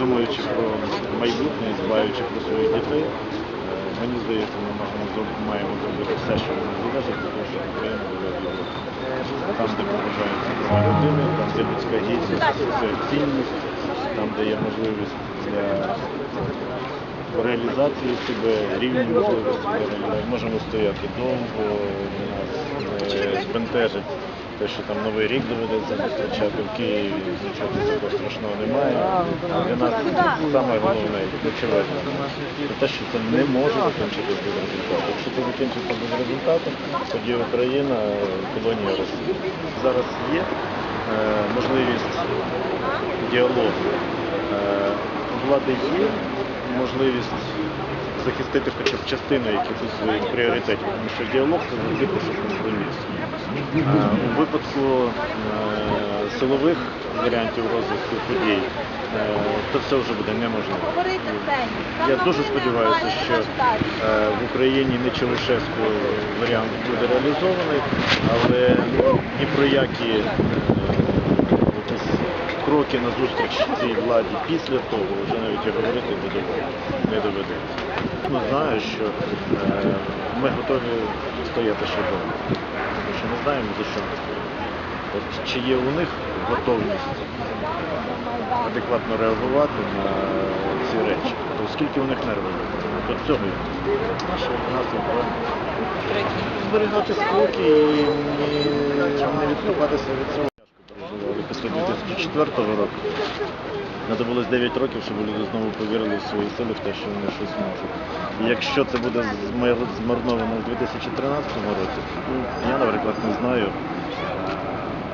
думаючи про майбутнє, дбаючи про своїх дітей, е, мені здається, ми зроб- маємо зробити все, що нас залежить, для того, щоб Україна була Там, де поважаються права людини, там, де людська гідність, це цінність, там, де є можливість для реалізації себе, рівні можливості. Можемо стояти довго, нас збентежить те, що там новий рік доведеться зустрічати в Києві, нічого такого страшного немає. Для нас саме головне ключове те, що це не може закінчитися без результату. Якщо це закінчиться без результату, тоді Україна колонія Росії. Зараз є е, можливість діалогу. Е, влади є можливість захистити хоча б частину якихось пріоритетів, тому що діалог це завжди пошук компромісу. У випадку е, силових варіантів розвитку подій, е, то це вже буде неможливо. Я дуже сподіваюся, що е, в Україні не Чаушеску варіант буде реалізований, але ні про які кроки на зустріч цій владі після того вже навіть і говорити не не доведеться. Ну, знаю, що е, ми готові стояти ще довго, тому що ми знаємо за що. ми стоїмо. От чи є у них готовність адекватно реагувати на ці речі, то скільки у них нервів, до цього є. Наша нас є. Зберігати спокій і не відступатися від цього. Після 2004 року. Знадобилось 9 років, щоб люди знову повірили в свої сили, в те, що вони щось можуть. І якщо це буде змар- змарновано в 2013 році, я, наприклад, не знаю,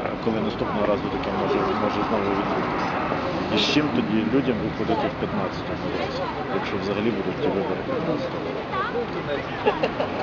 е, коли наступного разу таке може, може знову відбутися. І з чим тоді людям виходити в 15 році, якщо взагалі будуть ті вибори 15 року.